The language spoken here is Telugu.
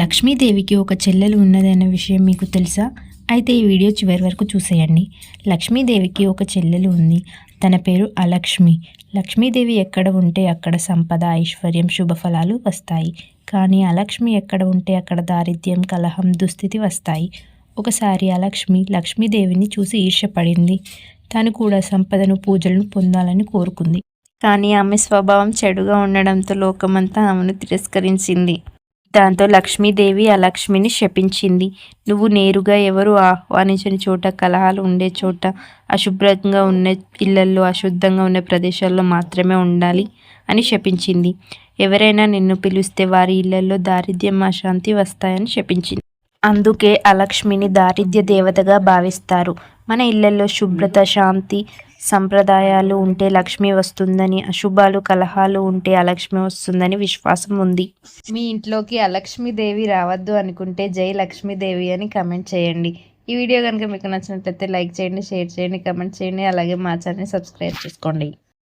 లక్ష్మీదేవికి ఒక చెల్లెలు ఉన్నదనే విషయం మీకు తెలుసా? అయితే ఈ వీడియో చివరి వరకు చూసేయండి. లక్ష్మీదేవికి ఒక చెల్లెలు ఉంది. తన పేరు అలక్ష్మి. లక్ష్మీదేవి ఎక్కడ ఉంటే అక్కడ సంపద ఐశ్వర్యం శుభఫలాలు వస్తాయి. కానీ అలక్ష్మి ఎక్కడ ఉంటే అక్కడ దారిద్ర్యం కలహం దుస్థితి వస్తాయి. ఒకసారి అలక్ష్మి లక్ష్మీదేవిని చూసి ఈర్ష్యపడింది. తను కూడా సంపదను పూజలను పొందాలని కోరుకుంది. కానీ ఆమె స్వభావం చెడుగా ఉండడంతో లోకమంతా ఆమెను తిరస్కరించింది. దాంతో లక్ష్మీదేవి అలక్ష్మిని శపించింది. నువ్వు నేరుగా ఎవరు ఆహ్వానించని చోట కలహాలు ఉండే చోట అశుభ్రంగా ఉన్న ఇళ్ళల్లో అశుద్ధంగా ఉన్న ప్రదేశాల్లో మాత్రమే ఉండాలి అని శపించింది. ఎవరైనా నిన్ను పిలిస్తే వారి ఇళ్ళలో దారిద్ర్యం అశాంతి వస్తాయని శపించింది. అందుకే అలక్ష్మిని దారిద్ర్య దేవతగా భావిస్తారు. మన ఇళ్ళలో శుభ్రత శాంతి సంప్రదాయాలు ఉంటే లక్ష్మి వస్తుందని అశుభాలు కలహాలు ఉంటే అలక్ష్మి వస్తుందని విశ్వాసం ఉంది. మీ ఇంట్లోకి అలక్ష్మీదేవి రావద్దు అనుకుంటే జై లక్ష్మీదేవి అని కమెంట్ చేయండి. ఈ వీడియో కనుక మీకు నచ్చినట్లయితే లైక్ చేయండి షేర్ చేయండి కమెంట్ చేయండి అలాగే మా ఛానల్ సబ్స్క్రైబ్ చేసుకోండి.